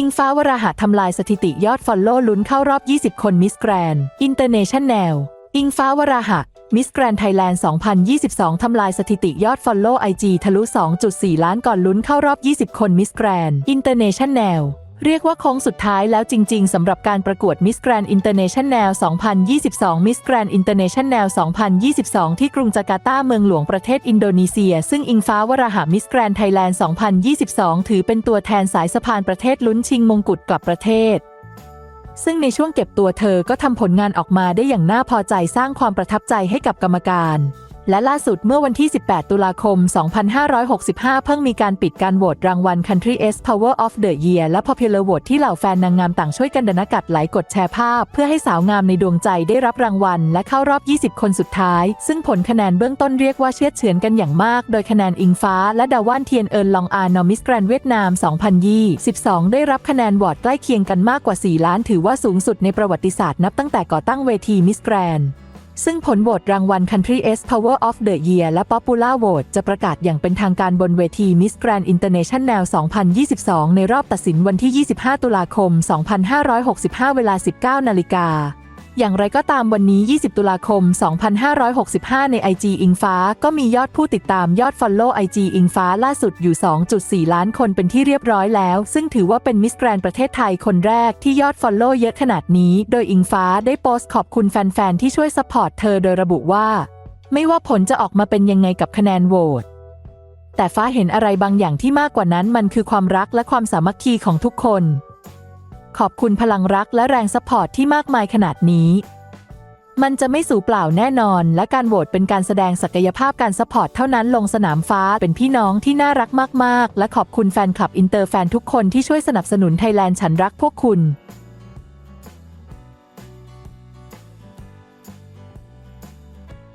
อิงฟ้าวราหะทำลายสถิติยอดฟอลโล่ลุ้นเข้ารอบ 20 คนมิสแกรนอินเตอร์เนชั่นแนล อิงฟ้าวราหะ มิสแกรนไทยแลนด์ 2022 ทำลายสถิติยอดฟอลโล่ไอจีทะลุ 2.4 ล้านก่อนลุ้นเข้ารอบ 20 คนมิสแกรนอินเตอร์เนชั่นแนล เรียกว่าโค้งสุดท้ายแล้วจริง ๆสำหรับการประกวด Miss Grand International 2022 Miss Grand International 2022 ที่กรุงจาการ์ตาเมืองหลวงประเทศอินโดนีเซีย ซึ่งอิงฟ้าวราหะ Miss Grand Thailand 2022 ถือเป็นตัวแทนสายสะพานประเทศลุ้นชิงมงกุฎกลับประเทศซึ่งในช่วงเก็บตัวเธอก็ทำผลงานออกมาได้อย่างน่าพอใจสร้างความประทับใจให้กับกรรมการ และล่าสุดเมื่อวันที่ 18 ตุลาคม 2565 เพิ่งมีการปิดการโหวตรางวัล Country S Power of the Year และ Popular Vote ที่เหล่าแฟนนางงามต่างช่วยกันดนกัดไหลกดแชร์ภาพ เพื่อให้สาวงามในดวงใจได้รับรางวัล และเข้ารอบ 20 คนสุดท้าย ซึ่งผลคะแนนเบื้องต้นเรียกว่าเชื่อเฉือนกันอย่างมาก โดยคะแนนอิงฟ้า และดาว่านเทียนเอินลองอานอมิสแกรนเวียดนาม 2022 ได้รับคะแนนโหวตใกล้เคียงกันมากกว่า 4 ล้าน ถือว่าสูงสุดในประวัติศาสตร์นับตั้งแต่ก่อตั้งเวทีมิสแกรน ซึ่งผลโหวตรางวัล Country S Power of the Year และ Popular Vote จะประกาศอย่างเป็นทางการบนเวที Miss Grand International 2022 ในรอบตัดสินวันที่ 25 ตุลาคม 2565 เวลา 19 นาฬิกา อย่างไรก็ตามวันนี้ 20 ตุลาคม 2565 ใน IG อิงฟ้า ก็มียอดผู้ติดตามยอด Follow IG อิงฟ้าล่าสุดอยู่ 2.4 ล้านคนเป็นที่เรียบร้อยแล้ว ซึ่งถือว่าเป็นมิสแกรนประเทศไทยคนแรกที่ยอด Follow เยอะขนาดนี้ โดยอิงฟ้าได้โพสต์ขอบคุณแฟนๆ ที่ช่วยซัพพอร์ตเธอโดยระบุว่า ไม่ว่าผลจะออกมาเป็นยังไงกับคะแนนโหวตแต่ฟ้าเห็นอะไรบางอย่างที่มากกว่านั้นมันคือความรักและความสามัคคีของทุกคน ขอบคุณพลังรักและแรงซัพพอร์ตที่มากมายขนาดนี้ มันจะไม่สูญเปล่าแน่นอน และการโหวตเป็นการแสดงศักยภาพการซัพพอร์ตเท่านั้นลงสนามฟ้าเป็นพี่น้องที่น่ารักมาก ๆ และขอบคุณแฟนคลับอินเตอร์แฟนทุกคนที่ช่วยสนับสนุนไทยแลนด์ฉันรักพวกคุณ